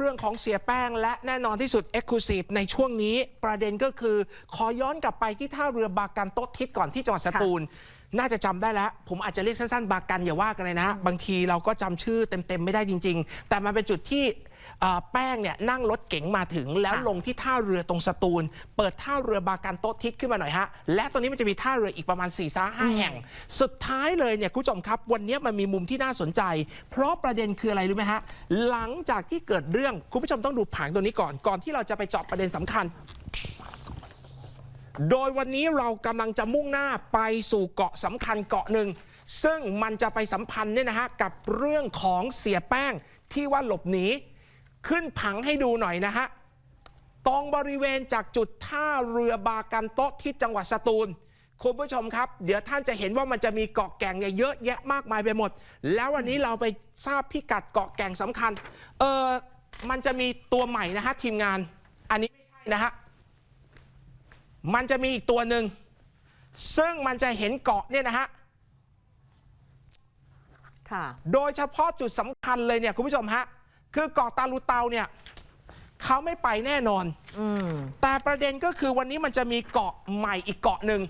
เรื่องของเสียแป้งและแน่นอนที่สุด e x c l u s i v e ในช่วงนี้ประเด็นก็คือ ขอย้อนกลับไปที่ท่าเรือบากันโต๊ะทิศก่อนที่จังหวัดสตูล น่าจะจำได้แล้ว ผมอาจจะเรียกสั้นๆ บากันอย่าว่ากันเลยนะ บางทีเราก็จำชื่อเต็มๆ ไม่ได้จริง ๆ แต่มันเป็นจุดที่เอ่อ แป้งเนี่ยนั่งรถเก๋งมาถึง แล้วค่ะลงที่ท่าเรือตรงสตูล เปิดท่าเรือบากันโต๊ะทิศขึ้นมาหน่อยฮะ และตรงนี้มันจะมีท่าเรืออีกประมาณ4ี่ห้าแห่ง สุดท้ายเลยเนี่ยคุณผู้ชมครับ วันนี้มันมีมุมที่น่าสนใจ เพราะประเด็นคืออะไรรู้ไหมฮะ หลังจากที่เกิดเรื่องคุณผู้ชมต้องดูผังตัวนี้ก่อนก่อนที่เราจะไปเจาะประเด็นสำคัญโดยวันนี้เรากำลังจะมุ่งหน้าไปสู่เกาะสำคัญเกาะหนึ่ง ซึ่งมันจะไปสัมพันธ์เนี่ยนะฮะกับเรื่องของเสียแป้งที่ว่าหลบหนี ขึ้นผังให้ดูหน่อยนะฮะ ตรงบริเวณจากจุดท่าเรือบากันโต๊ะที่จังหวัดสตูล คุณผู้ชมครับ เดี๋ยวท่านจะเห็นว่ามันจะมีเกาะแก่งเนี่ยเยอะแยะมากมายไปหมด แล้ววันนี้เราไปทราบพิกัดเกาะแก่งสำคัญ เออมันจะมีตัวใหม่นะฮะทีมงาน อันนี้ไม่ใช่นะฮะ มันจะมีอีกตัวหนึ่งซึ่งมันจะเห็นเกาะเนี่ยนะฮะค่ะโดยเฉพาะจุดสำคัญเลยเนี่ยคุณผู้ชมฮะ คือเกาะตาลูเตาเนี่ยเขาไม่ไปแน่นอนอืมแต่ประเด็นก็คือวันนี้มันจะมีเกาะใหม่อีกเกาะหนึ่ง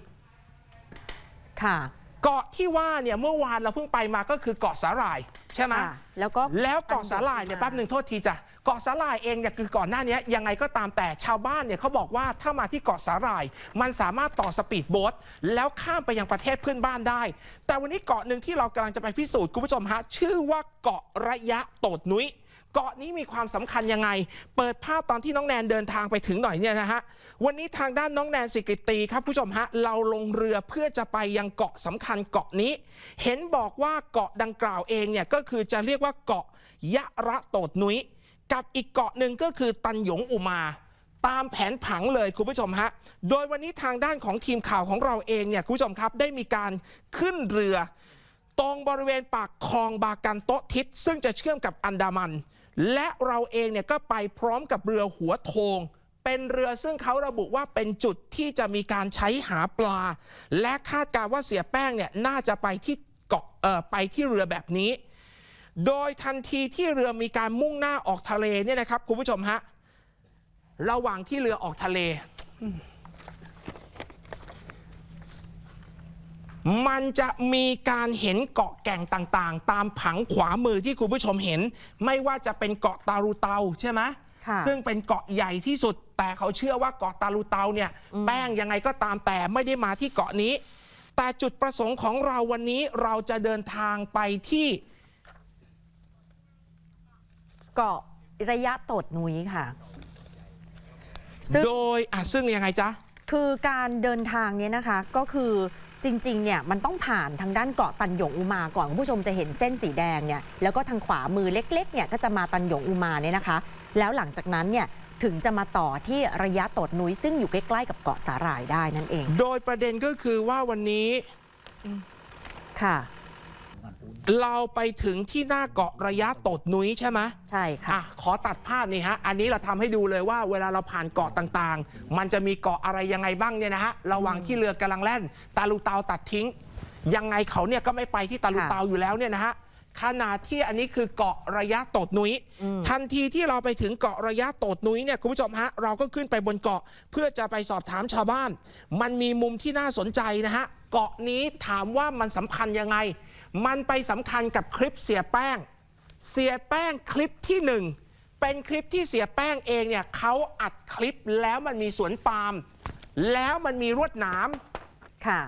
ค่ะ เกาะที่ว่าเนี่ยเมื่อวานเราเพิ่งไปมาก็คือเกาะสาหร่าย ใช่ไหมค่ะแล้วก็แล้วเกาะสาหร่ายเนี่ยแป๊บหนึ่งโทษทีจ้ะเกาะสาหร่ายเองเนี่ยคือก่อนหน้านี้ยังไงก็ตามแต่ชาวบ้านเนี่ยเขาบอกว่าถ้ามาที่เกาะสาหร่าย มันสามารถต่อสปีดโบ๊ทแล้วข้ามไปยังประเทศเพื่อนบ้านได้ แต่วันนี้เกาะหนึ่งที่เรากำลังจะไปพิสูจน์คุณผู้ชมฮะชื่อว่าเกาะระยะโตดนุ้ย เกาะนี้มีความสำคัญยังไง เปิดภาพตอนที่น้องแนนเดินทางไปถึงหน่อยเนี่ยนะฮะ วันนี้ทางด้านน้องแนนสิกริตีครับผู้ชมฮะ เราลงเรือเพื่อจะไปยังเกาะสำคัญเกาะนี้ เห็นบอกว่าเกาะดังกล่าวเองเนี่ยก็คือจะเรียกว่าเกาะยะระโตดนุ้ยกับอีกเกาะหนึ่งก็คือตันหยงอุมาตามแผนผังเลยคุณผู้ชมฮะ โดยวันนี้ทางด้านของทีมข่าวของเราเองเนี่ยคุณผู้ชมครับได้มีการขึ้นเรือ ตรงบริเวณปากคลองบากันโตทิศซึ่งจะเชื่อมกับอันดามัน และเราเองเนี่ยก็ไปพร้อมกับเรือหัวโทง เป็นเรือซึ่งเขาระบุว่าเป็นจุดที่จะมีการใช้หาปลา และคาดการว่าเสียแป้งเนี่ยน่าจะไปที่เกาะเอ่อไปที่เรือแบบนี้ โดยทันทีที่เรือมีการมุ่งหน้าออกทะเลเนี่ยนะครับคุณผู้ชมฮะระหว่างที่เรือออกทะเล มันจะมีการเห็นเกาะแก่งต่างๆ ตามผังขวามือที่คุณผู้ชมเห็น ไม่ว่าจะเป็นเกาะตาลูเตาใช่ไหมค่ะซึ่งเป็นเกาะใหญ่ที่สุด แต่เขาเชื่อว่าเกาะตาลูเตาเนี่ยแป้งยังไงก็ตามแต่ไม่ได้มาที่เกาะนี้ แต่จุดประสงค์ของเราวันนี้เราจะเดินทางไปที่ เกาะระยะโตดนุ้ยค่ะซึ่งโดยอะซึ่งยังไงจ๊ะ คือการเดินทางเนี้ยนะคะก็คือ จริงๆ เนี่ยมันต้องผ่านทางด้านเกาะตันหยงอุมาก่อนคุณผู้ชมจะเห็นเส้นสีแดงเนี่ยแล้วก็ทางขวามือเล็กๆ เนี่ยก็จะมาตันหยงอุมาเนี่ยนะคะ แล้วหลังจากนั้นเนี่ยถึงจะมาต่อที่ระยะโตดนุ้ยซึ่งอยู่ใกล้ๆกับเกาะสาหร่ายได้นั่นเอง โดยประเด็นก็คือว่าวันนี้ค่ะ เราไปถึงที่หน้าเกาะระยะโตดนุ้ยใช่ไหมใช่ค่ะอะ ขอตัดภาพนี่ฮะ อันนี้เราทำให้ดูเลยว่าเวลาเราผ่านเกาะต่างๆ มันจะมีเกาะอะไรยังไงบ้างเนี่ยนะฮะ ระหว่างที่เรือกำลังแล่น ตาลูเตาตัดทิ้ง ยังไงเขาเนี่ยก็ไม่ไปที่ตาลูเตาอยู่แล้วเนี่ยนะฮะขนาดที่อันนี้คือเกาะระยะโตดนุ้ย ทันทีที่เราไปถึงเกาะระยะโตดนุ้ยเนี่ยคุณผู้ชมฮะเราก็ขึ้นไปบนเกาะเพื่อจะไปสอบถามชาวบ้าน มันมีมุมที่น่าสนใจนะฮะเกาะนี้ถามว่ามันสำคัญยังไง มันไปสำคัญกับคลิปเสียแป้ง เสียแป้งคลิปที่หนึ่งเป็นคลิปที่เสียแป้งเองเนี่ยเขาอัดคลิปแล้วมันมีสวนปาล์มแล้วมันมีรวดหนามค่ะ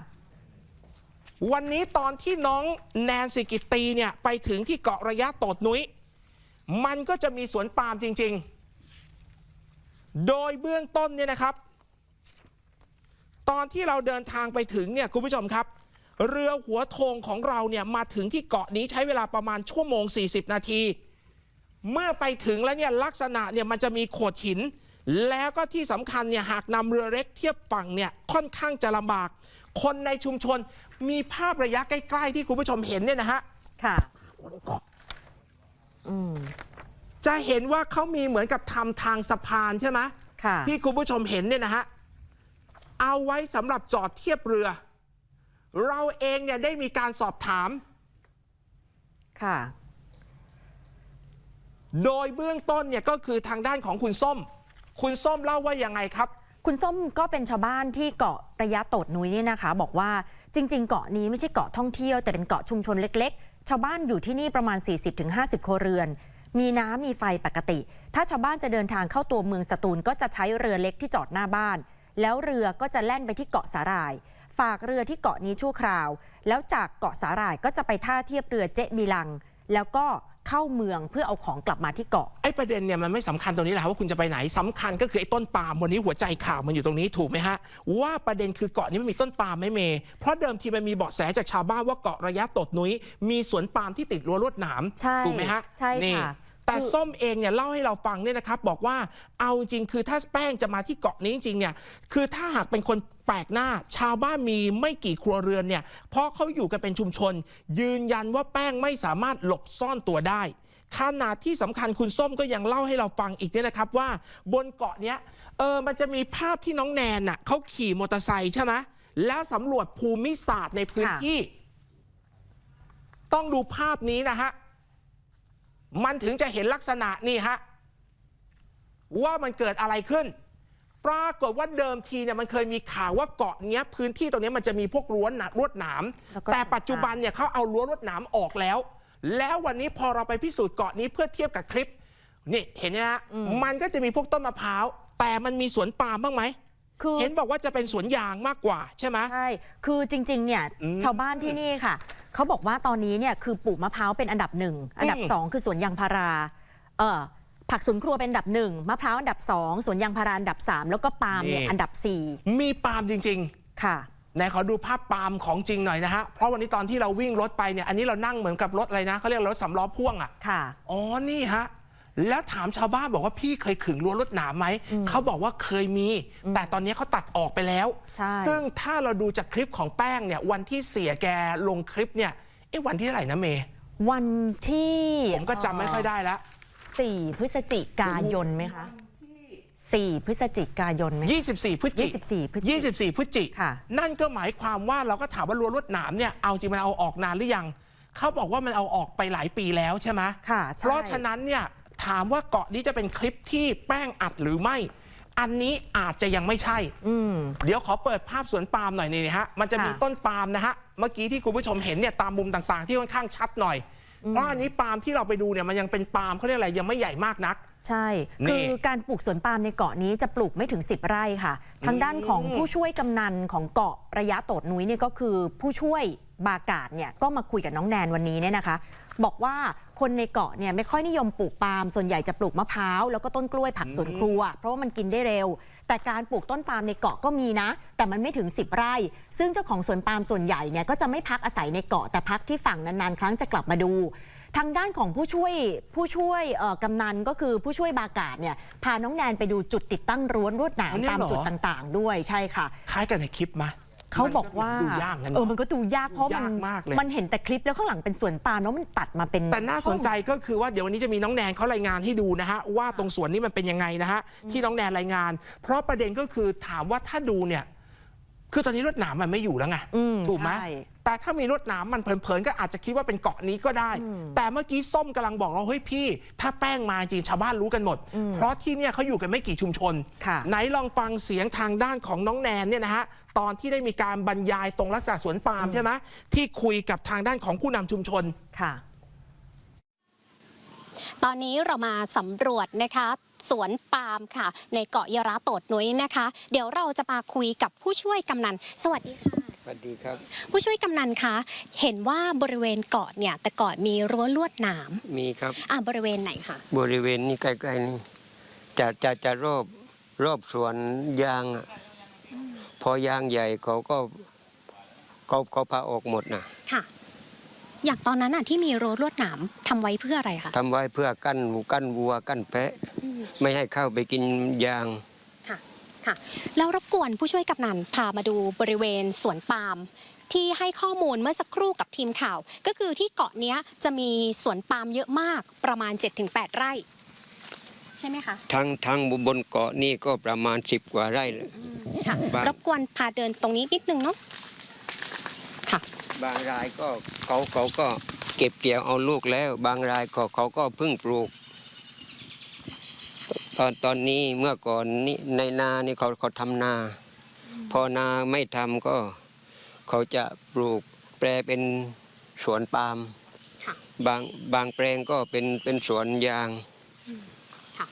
วันนี้ตอนที่น้องแนนสิกิตตีเนี่ยไปถึงที่เกาะระยะโตดนุ้ย มันก็จะมีสวนปาล์มจริง ๆ โดยเบื้องต้นเนี่ยนะครับ ตอนที่เราเดินทางไปถึงเนี่ยคุณผู้ชมครับ เรือหัวโทงของเราเนี่ยมาถึงที่เกาะนี้ใช้เวลาประมาณชั่วโมง 40 นาที เมื่อไปถึงแล้วเนี่ยลักษณะเนี่ยมันจะมีโขดหิน แล้วก็ที่สำคัญเนี่ยหากนำเรือเล็กเทียบฝั่งเนี่ยค่อนข้างจะลำบาก คนในชุมชนมีภาพระยะใกล้ๆ ที่คุณผู้ชมเห็นเนี่ยนะฮะค่ะ อืม จะเห็นว่าเขามีเหมือนกับทำทางสะพานใช่ไหมค่ะ ที่คุณผู้ชมเห็นเนี่ยนะฮะเอาไว้สำหรับจอดเทียบเรือ เราเองเนี่ยได้มีการสอบถาม ค่ะ โดยเบื้องต้นเนี่ยก็คือทางด้านของคุณส้ม คุณส้มเล่าว่ายังไงครับ คุณส้มก็เป็นชาวบ้านที่เกาะระยะโตดนุ้ยเนี่ยนะคะ บอกว่าจริง ๆ เกาะนี้ไม่ใช่เกาะท่องเที่ยวแต่เป็นเกาะชุมชนเล็ก ๆ ชาวบ้านอยู่ที่นี่ประมาณ 40-50 ครัวเรือน มีน้ำมีไฟปกติ ถ้าชาวบ้านจะเดินทางเข้าตัวเมืองสตูลก็จะใช้เรือเล็กที่จอดหน้าบ้าน แล้วเรือก็จะแล่นไปที่เกาะสาหร่าย ฝากเรือที่เกาะนี้ชั่วคราว แล้วจากเกาะสาหร่ายก็จะไปท่าเทียบเรือเจ๊บิลัง แล้วก็เข้าเมืองเพื่อเอาของกลับมาที่เกาะ ไอ้ประเด็นเนี่ยมันไม่สำคัญตรงนี้แหละว่าคุณจะไปไหนสำคัญก็คือไอ้ต้นปาล์มวันนี้หัวใจข่าวมันอยู่ตรงนี้ถูกไหมฮะ ว่าประเด็นคือเกาะนี้มันมีต้นปาล์มไหมเมย์เพราะเดิมทีมันมีเบาะแสจากชาวบ้านว่าเกาะระยะตดนุ้ยมีสวนปาล์มที่ติดรั้วลวดหนามใช่ถูกไหมฮะใช่ค่ะนี่ แต่คือส้มเองเนี่ยเล่าให้เราฟังเนี่ยนะครับบอกว่าเอาจริงคือถ้าแป้งจะมาที่เกาะนี้จริงๆเนี่ยคือถ้าหากเป็นคนแปลกหน้า ชาวบ้านมีไม่กี่ครัวเรือนเนี่ยเพราะเขาอยู่กันเป็นชุมชน ยืนยันว่าแป้งไม่สามารถหลบซ่อนตัวได้ขนาดที่สำคัญคุณส้มก็ยังเล่าให้เราฟังอีกเนี่ยนะครับว่าบนเกาะเนี้ยเออมันจะมีภาพที่น้องแนนน่ะเขาขี่มอเตอร์ไซค์ใช่ไหมแล้วสำรวจภูมิศาสตร์ในพื้นค่ะที่ ต้องดูภาพนี้นะฮะ มันถึงจะเห็นลักษณะนี่ฮะว่ามันเกิดอะไรขึ้น ปรากฏว่าเดิมทีเนี่ยมันเคยมีข่าวว่าเกาะเนี้ยพื้นที่ตรงเนี้ยมันจะมีพวกรั้วหนาลวดหนามแล้วก็แต่ปัจจุบันเนี่ยเขาเอารั้วลวดหนามออกแล้ว แล้ววันนี้พอเราไปพิสูจน์เกาะนี้เพื่อเทียบกับคลิปนี่เห็นไหมฮะมันก็จะมีพวกต้นมะพร้าวแต่มันมีสวนปาล์มบ้างไหมคือเห็นบอกว่าจะเป็นสวนยางมากกว่าใช่ไหมใช่คือจริงๆเนี่ยอืมชาวบ้านที่นี่ค่ะ เขาบอกว่าตอนนี้เนี่ยคือปลูกมะพร้าวเป็นอันดับหนึ่งอันดับอืมสองคือสวนยางพาราเออผักสวนครัวเป็นอันดับหนึ่งมะพร้าวอันดับสองสวนยางพาราอันดับสามแล้วก็ปาล์มเนี่ยอันดับสี่มีปาล์มจริง ๆ ค่ะไหนขอดูภาพปาล์มของจริงหน่อยนะฮะ เพราะวันนี้ตอนที่เราวิ่งรถไปเนี่ย อันนี้เรานั่งเหมือนกับรถอะไรนะ เขาเรียกรถสำล้อพ่วงอะ่ะ ค่ะ อ๋อ นี่ฮะ แล้วถามชาวบ้านบอกว่าพี่เคยขึงรั้วรถหนามไหมเขาบอกว่าเคยมี แต่ตอนนี้เขาตัดออกไปแล้วใช่ซึ่งถ้าเราดูจากคลิปของแป้งเนี่ยวันที่เสียแกลงคลิปเนี่ยเอ๊ะวันที่เท่าไหร่นะเมย์วันที่ผมก็จำไม่ค่อยได้แล้วสี่พฤศจิกายนไหมคะสี่พฤศจิกายนไหม 24 พฤศจิ24พฤศจิ24พฤศจิค่ะ นั่นก็หมายความว่าเราก็ถามว่ารั้วลวดหนามเนี่ยเอาจริงมันเอาออกนานหรือยังเขาบอกว่ามันเอาออกไปหลายปีแล้วใช่ไหมค่ะใช่ เพราะฉะนั้นเนี่ย ถามว่าเกาะนี้จะเป็นคลิปที่แป้งอัดหรือไม่ อันนี้อาจจะยังไม่ใช่ อืม เดี๋ยวขอเปิดภาพสวนปาล์มหน่อยนี่นะฮะ มันจะมีค่ะต้นปาล์มนะฮะ เมื่อกี้ที่คุณผู้ชมเห็นเนี่ยตามมุมต่างๆ ที่ค่อนข้างชัดหน่อย เพราะอันนี้ปาล์มที่เราไปดูเนี่ยมันยังเป็นปาล์มเขาเรียกอะไรยังไม่ใหญ่มากนัก ใช่ นี่คือการปลูกสวนปาล์มในเกาะนี้จะปลูกไม่ถึง 10 ไร่ค่ะ ทางด้านของผู้ช่วยกำนันของเกาะระยะโตดนุ้ยเนี่ยก็คือผู้ช่วยบากาศเนี่ยก็มาคุยกับน้องแนนวันนี้เนี่ยนะคะ บอกว่าคนในเกาะเนี่ยไม่ค่อยนิยมปลูกปาล์มส่วนใหญ่จะปลูกมะพร้าวแล้วก็ต้นกล้วยผักสวนครัว เพราะว่ามันกินได้เร็ว แต่การปลูกต้นปาล์มในเกาะก็มีนะ แต่มันไม่ถึง 10 ไร่ ซึ่งเจ้าของสวนปาล์มส่วนใหญ่เนี่ยก็จะไม่พักอาศัยในเกาะแต่พักที่ฝั่งนานๆ ครั้งจะกลับมาดู ทางด้านของผู้ช่วยผู้ช่วยเอ่อกำนันก็คือผู้ช่วยบากาศเนี่ยพาน้องแนนไปดูจุดติดตั้งรั้วลวดหนามอ๋อเนี่ยตามเหรอจุดต่าง ๆ ด้วยใช่ค่ะคล้ายกันในคลิปไหม เขาบอกว่าดูยากกันเออมันก็ดูยากเพราะมันยากมากเลย มันเห็นแต่คลิปแล้วข้างหลังเป็นสวนปาล์มแล้วมันตัดมาเป็น แต่น่าสนใจก็คือว่าเดี๋ยววันนี้จะมีน้องแนนเขารายงานให้ดูนะฮะว่าตรงสวนนี้มันเป็นยังไงนะฮะที่น้องแนนรายงาน เพราะประเด็นก็คือถามว่าถ้าดูเนี่ย คือตอนนี้รถหนามมันไม่อยู่แล้วไงอืมถูกไหมใช่ แต่ถ้ามีรถหนามมันเผินๆก็อาจจะคิดว่าเป็นเกาะนี้ก็ได้ แต่เมื่อกี้ส้มกำลังบอกเราเฮ้ยพี่ ถ้าแป้งมาจริงชาวบ้านรู้กันหมด เพราะที่เนี่ยเขาอยู่กันไม่กี่ชุมชน ค่ะ ไหนลองฟังเสียงทางด้านของน้องแนนเนี่ยนะฮะ ตอนที่ได้มีการบรรยายตรงลักษณะสวนปาล์มใช่ไหมที่คุยกับทางด้านของผู้นำชุมชน ค่ะ ตอนนี้เรามาสำรวจนะคะสวนปาล์มค่ะ ในเกาะยาระโตดนุ้ยนะคะ เดี๋ยวเราจะมาคุยกับผู้ช่วยกำนัน สวัสดีค่ะ สวัสดีครับ ผู้ช่วยกำนันคะ เห็นว่าบริเวณเกาะเนี่ยแต่ก่อนมีรั้วลวดหนามมีครับอะบริเวณไหนคะ บริเวณนี้ใกล้ๆนี่จะจะจะรอบรอบสวนยางอะ พอยางใหญ่เขาก็เขาเขาพาออกหมดนะค่ะ อย่างตอนนั้นอะที่มีรั้วลวดหนามทำไว้เพื่ออะไรคะทำไว้เพื่อกั้นหมูกั้นวัวกั้นแพะ อืมไม่ให้เข้าไปกินยางค่ะค่ะ แล้วรบกวนผู้ช่วยกำนันพามาดูบริเวณสวนปาล์มที่ให้ข้อมูลเมื่อสักครู่กับทีมข่าว ก็คือที่เกาะเนี้ยจะมีสวนปาล์มเยอะมากประมาณ 7-8 ไร่ ใช่ไหมคะ ทั้งทั้งบนเกาะนี่ก็ประมาณสิบกว่าไร่เลย ค่ะ บ้าน รบกวนพาเดินตรงนี้นิดนึงเนาะค่ะ บางรายก็เขาเขาก็เก็บเกี่ยวเอาลูกแล้ว บางรายก็เขาก็เพิ่งปลูกอนตอนนี้เมื่อก่อนนี่ในนานี่เขาเขาทำนา พอนาไม่ทำก็ เขาจะปลูกแปลเป็นสวนปาล์มค่ะ บางบางแปลงก็เป็นเป็นสวนยางค่ะ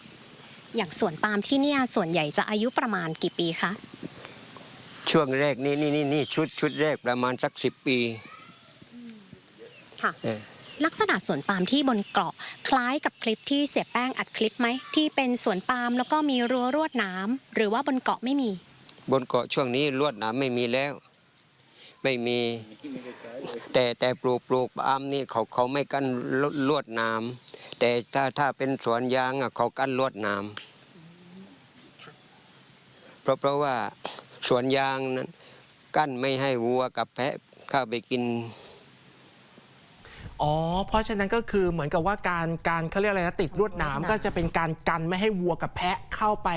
อย่างสวนปาล์มที่เนี่ยส่วนใหญ่จะอายุประมาณกี่ปีคะ ช่วงแรกนี่นี่นี่นี่ชุดชุดแรกประมาณสักสิบปีค่ะ เออลักษณะสวนปาล์มที่บนเกาะคล้ายกับคลิปที่เสียแป้งอัดคลิปไหมที่เป็นสวนปาล์มแล้วก็มีรั้วรวดหน้ำหรือว่าบนเกาะไม่มี บนเกาะช่วงนี้ลวดหนามไม่มีแล้ว ไม่มี แต่แต่ปลูกปลูกปาล์มนี่เขาเขาไม่กั้นลวลวดหนามแต่ถ้าถ้าเป็นสวนยางอะเขากั้นลวดหนามเพราะเพราะว่า สวนยางนั้น กั้นไม่ให้วัวกับแพะเข้าไปกินอ๋อ เพราะฉะนั้นก็คือเหมือนกับว่าการการเขาเรียกอะไรนะติดลวดหนามลวดหนามก็จะเป็นการกันไม่ให้วัวกับแพะเข้าไป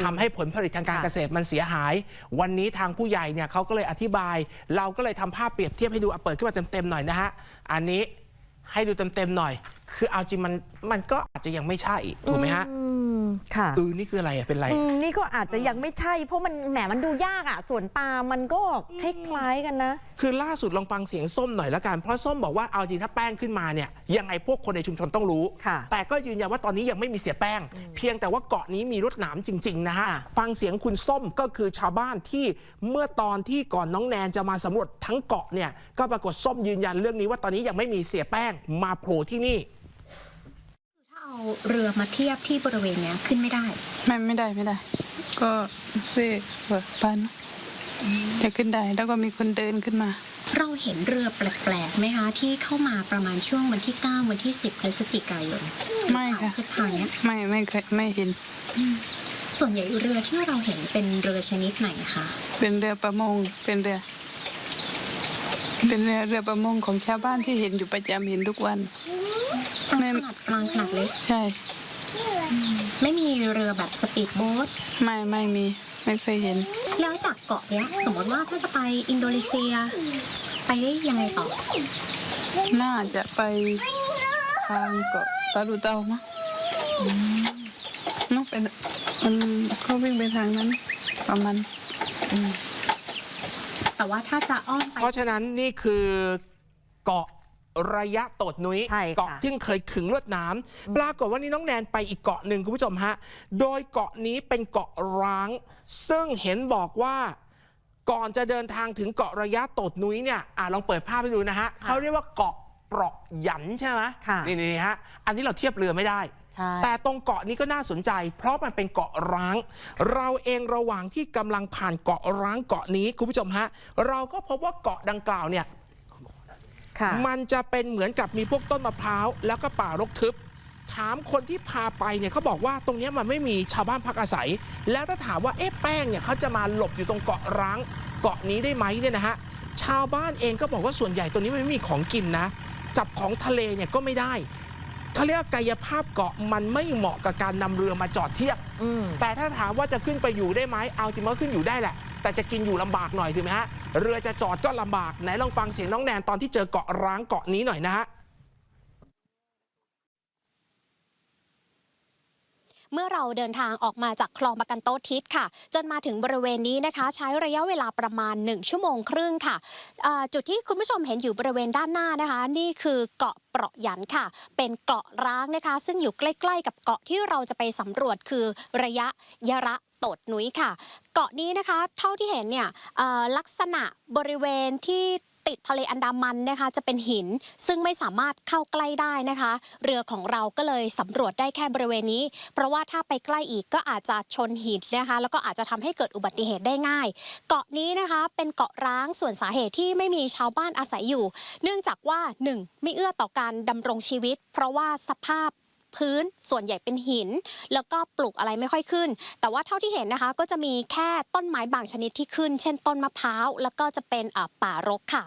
ทำให้ผลผลิตทางการค่ะเกษตรมันเสียหาย วันนี้ทางผู้ใหญ่เนี่ยเขาก็เลยอธิบาย เราก็เลยทำภาพเปรียบเทียบให้ดูเอาเปิดขึ้นมาเต็มๆหน่อยนะฮะ อันนี้ให้ดูเต็มๆหน่อย คือเอาจริงมันมันก็อาจจะยังไม่ใช่ถูกไหมฮะอืมค่ะเออนี่คืออะไรอะเป็นไร อืมนี่ก็อาจจะยังไม่ใช่ เพราะมันแหมมันดูยากอะสวนปาล์มมันก็คล้ายๆกันนะ คือล่าสุดลองฟังเสียงส้มหน่อยละกันเพราะส้มบอกว่าเอาจริงถ้าแป้งขึ้นมาเนี่ยยังไงพวกคนในชุมชนต้องรู้ ค่ะ แต่ก็ยืนยันว่าตอนนี้ยังไม่มีเสียแป้ง เพียงแต่ว่าเกาะนี้มีรถหนามจริง ๆ นะฮะ ค่ะ ฟังเสียงคุณส้มก็คือชาวบ้านที่เมื่อตอนที่ก่อนน้องแนนจะมาสำรวจทั้งเกาะเนี่ยก็ปรากฏส้มยืนยันเรื่องนี้ว่าตอนนี้ยังไม่มีเสียแป้งมาโผล่ที่นี่ถ้า เอาเรือมาเทียบที่บริเวณเนี้ยขึ้นไม่ได้ ไม่ไม่ได้ไม่ได้ ก็เซ่หัวปันจะขึ้นได้แล้วก็มีคนเดินขึ้นมา เราเห็นเรือแปลกๆไหมคะ ที่เข้ามาประมาณช่วงวันที่9วันที่10พฤศจิกายนไม่ค่ะเส้นทางเนี้ยไม่ไม่เคยไม่เห็น ส่วนใหญ่เรือที่เราเห็นเป็นเรือชนิดไหนคะเป็นเรือประมงเป็นเรือ เป็นเรือเรือประมงของชาวบ้านที่เห็นอยู่ประจำเห็นทุกวัน ทั้งไม่ขนาดกลางขนาดเล็ก ใช่ ไม่มีเรือแบบสปีดโบ๊ท ไม่ไม่มีไม่เคยเห็น แล้วจากเกาะเนี้ย สมมติว่าถ้าจะไปอินโดนีเซีย ไปได้ยังไงต่อ น่าจะไปทางเกาะตาลูเตามั้งเนอะเป็นมันเขาวิ่งไปทางนั้น ประมาณแต่ว่าถ้าจะอ้อมไป เพราะฉะนั้นนี่คือเกาะ ระยะโตดนุ้ยใช่ค่ะเกาะที่เคยขึงลวดหน้ำปรากฏว่านี่น้องแนนไปอีกเกาะหนึ่งคุณผู้ชมฮะ โดยเกาะนี้เป็นเกาะร้าง ซึ่งเห็นบอกว่าก่อนจะเดินทางถึงเกาะระยะโตดนุ้ยเนี่ยอะลองเปิดภาพให้ดูนะฮะเขาเรียกว่าเกาะเปราะหยันใช่ไหมค่ะ นี่นี่ฮะอันนี้เราเทียบเรือไม่ได้ ใช่ แต่ตรงเกาะนี้ก็น่าสนใจ เพราะมันเป็นเกาะร้าง เราเองระหว่างที่กำลังผ่านเกาะร้างเกาะนี้คุณผู้ชมฮะ เราก็พบว่าเกาะดังกล่าวเนี่ยค่ะ มันจะเป็นเหมือนกับมีพวกต้นมะพร้าวแล้วก็ป่ารกทึบ ถามคนที่พาไปเนี่ยเขาบอกว่าตรงเนี้ยมันไม่มีชาวบ้านพักอาศัย แล้วถ้าถามว่าเอ๊ะแป้งเนี่ยเขาจะมาหลบอยู่ตรงเกาะร้างเกาะนี้ได้ไหมเนี่ยนะฮะชาวบ้านเองก็บอกว่าส่วนใหญ่ตรงนี้มันไม่มีของกินนะ จับของทะเลเนี่ยก็ไม่ได้เขาเรียกว่ากายภาพเกาะมันไม่เหมาะกับการนำเรือมาจอดเทียบอืมแต่ถ้าถามว่าจะขึ้นไปอยู่ได้ไหมเอาจริงๆมันก็ขึ้นอยู่ได้แหละ แต่จะกินอยู่ลำบากหน่อยถูกไหมฮะ เรือจะจอดก็ลำบากไหนลองฟังเสียงน้องแนนตอนที่เจอเกาะร้างเกาะนี้หน่อยนะฮะเมื่อเราเดินทางออกมาจากคลองประกันโต๊ทิศค่ะ จนมาถึงบริเวณนี้นะคะ ใช้ระยะเวลาประมาณ 1 ชั่วโมงครึ่งค่ะ จุดที่คุณผู้ชมเห็นอยู่บริเวณด้านหน้านะคะ นี่คือเกาะเปราะหยันค่ะ เป็นเกาะร้างนะคะ ซึ่งอยู่ใกล้ ๆ กับเกาะที่เราจะไปสำรวจคือระยะยะระ ตดนุ้ยค่ะ เกาะนี้นะคะ เท่าที่เห็นเนี่ยลักษณะบริเวณที่ติดทะเลอันดามันนะคะจะเป็นหินซึ่งไม่สามารถเข้าใกล้ได้นะคะ เรือของเราก็เลยสำรวจได้แค่บริเวณนี้ เพราะว่าถ้าไปใกล้อีกก็อาจจะชนหินนะคะ แล้วก็อาจจะทำให้เกิดอุบัติเหตุได้ง่าย เกาะนี้นะคะเป็นเกาะร้างส่วนสาเหตุที่ไม่มีชาวบ้านอาศัยอยู่ เนื่องจากว่า 1. ไม่เอื้อต่อการดำรงชีวิต เพราะว่าสภาพ พื้นส่วนใหญ่เป็นหิน แล้วก็ปลูกอะไรไม่ค่อยขึ้น แต่ว่าเท่าที่เห็นนะคะ ก็จะมีแค่ต้นไม้บางชนิดที่ขึ้น เช่นต้นมะพร้าวแล้วก็จะเป็นป่ารกค่ะ